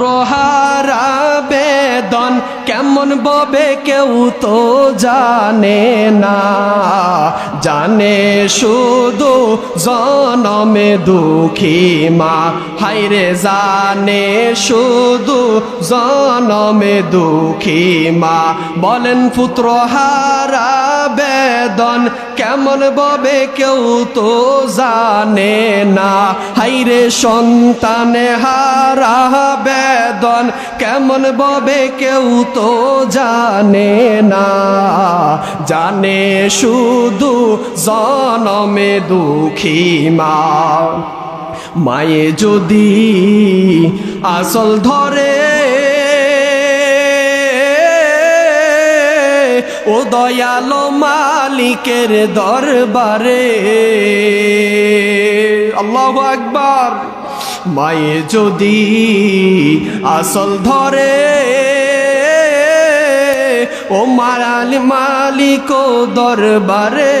পুত্র হারা বেদন কেমন ববে কেউ তো জানে না। জানে শুধু জনমে দুঃখী মা। হাইরে জানে শুধু জনমে দুঃখী মা। বলেন পুত্র হারা বেদন, কেমন ববে কেউ তো জানে না। হাইরে সন্তানে হারা বেদন, কেমন ববে কেউ তো জানে না, জানে শুধু জনমে দুঃখী মা। মায়ে যদি আসল ধরে, ও দয়াল মালিকের দরবারে। আল্লাহ আকবার। মায়ে যদি আসল ধরে ও মারাল মালিক দরবারে,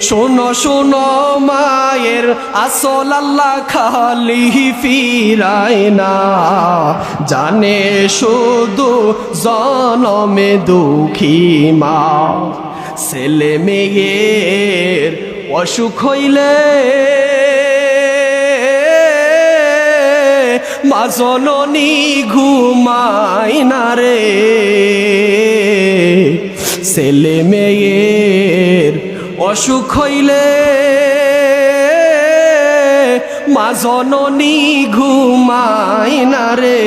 শোনো শোনো মায়ের আসল আল্লাহ খালি ফিরায় না। জানে শুধু জনমে দুঃখী মা। ছেলে মেয়ের অসুখ হইলে জননী ঘুমাই না রে। ছেলে মেয়ের অসুখ হইলে মা জননী ঘুমাই না রে।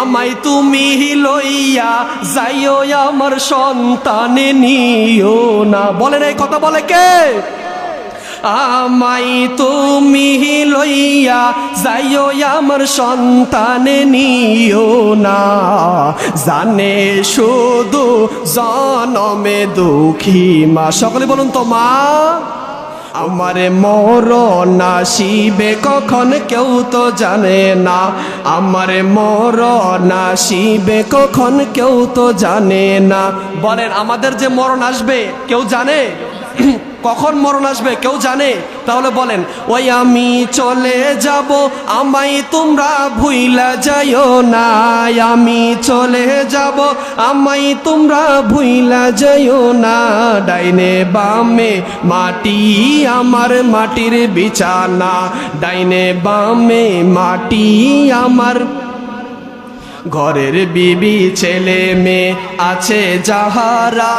আমায় তুমি লইয়া যাইও, আমার সন্তানে নিও না। বলেন এই কথা বলে কে? আমাই তুমি লইয়া যাইও, আমার সন্তানে নিও না। জানে শুধু জনমে দুঃখী মা। সকলে বলুন তো মা, আমারে মর নাসিবে কখন কেউ তো জানে না। আমারে মর নাসিবে কখন কেউ তো জানে না। বলেন, আমাদের যে মরণ আসবে, কেউ জানে? কখন মরণ আসবে কেউ জানে? তাহলে বলেন, ওই আমি চলে যাব আমাই তোমরা ভুইলা যাইও না। আমি চলে যাব আমাই তোমরা ভুইলা যাইও না। ডাইনে বামে মাটি, আমার মাটির বিছানা। ডাইনে বামে মাটি, আমার ঘরের বিবি ছেলে মেয়ে আছে যাহারা।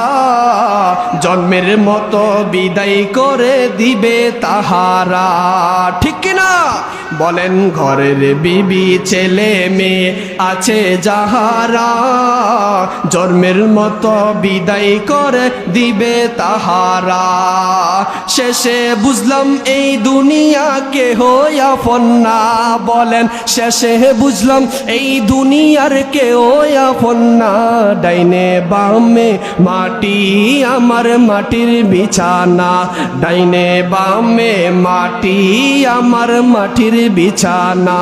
জন্মের মতো বিদায় করে দিবে তাহারা। ঠিক কিনা বলেন ঘরের বিবি ছেলে মেয়ে আছে যাহারা। জন্মের মতো বিদায় করে দিবে তাহারা। শেষে বুঝলাম এই দুনিয়া কে হইয়া ফন্না বলেন শেষে বুঝলাম এই দুনিয়ার কে হইয়া ফন্না ডাইনে বামে মাটি, আমার মাটির বিছানা। ডাইনে বামে মাটি, আমার মাটির বিছানা।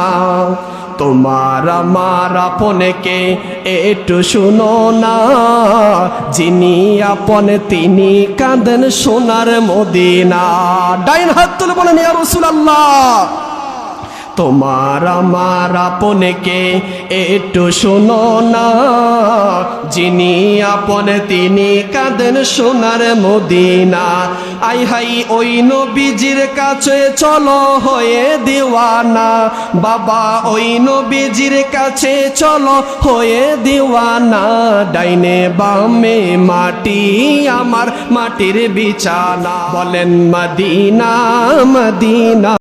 তোমার আমার আপনকে একটু শুনো না। যিনি আপন, তিনি কাঁদেন সোনার মদিনা। ডাইন হাত তুলে বলেন, ইয়া রাসূলুল্লাহ! তোমার আমার আপনকে একটু শোনো না। যিনি আপন, তিনি কাঁদেন সোনার মদিনা। আই হাই, ওই নবীজির কাছে চলো হয়ে দিওয়ানা। বাবা, ওই নবীজির কাছে চলো হয়ে দিওয়ানা। ডাইনে বামে মাটি, আমার মাটির বিছানা। বলেন, মদিনা মদিনা।